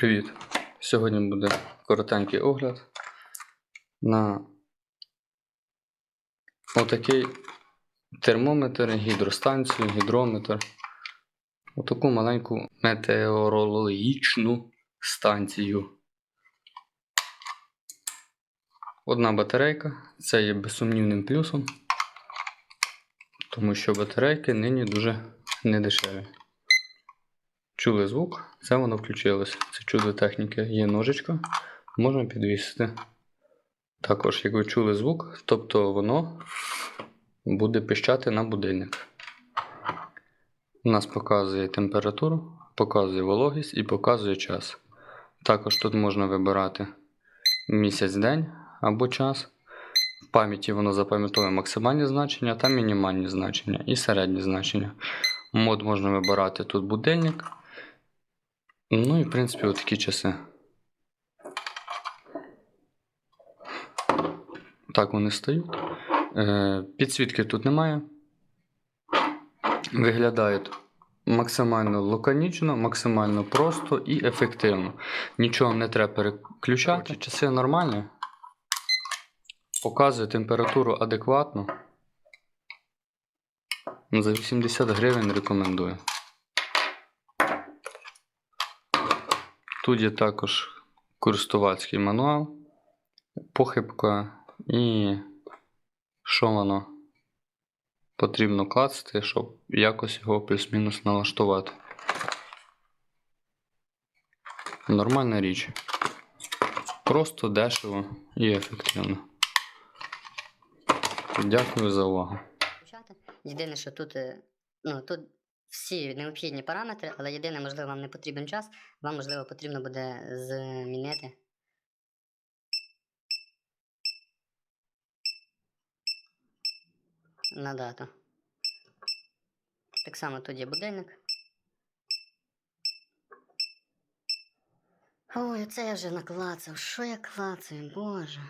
Привіт! Сьогодні буде коротенький огляд на отакий термометр, гідростанцію, гідрометр. Отаку маленьку метеорологічну станцію. Одна батарейка, це є безсумнівним плюсом, тому що батарейки нині дуже недешеві. Чули звук, це воно включилось. Це чудо техніки. Є ножичка, можна підвісити. Також, як ви чули звук, тобто воно буде пищати на будильник. У нас показує температуру, показує вологість і показує час. Також тут можна вибирати місяць, день або час. В пам'яті воно запам'ятовує максимальні значення та мінімальні значення і середні значення. Мод можна вибирати тут будильник. Ну і в принципі отакі часи. Так вони стають. Е, підсвітки тут немає. Виглядають максимально лаконічно, максимально просто і ефективно. Нічого не треба переключати. Часи нормальні. Показує температуру адекватно. За 80 гривень рекомендую. Тут є також користувацький мануал, похибка і що воно потрібно клацати, щоб якось його плюс-мінус налаштувати. Нормальна річ. Просто дешево і ефективно. Дякую за увагу. Єдине, що тут, е, ну, тут всі необхідні параметри, але єдине, можливо, вам не потрібен час, вам, можливо, потрібно буде змінити. На дату. Так само тут є будильник. Ой, це я вже наклацав. Що я клацаю, боже.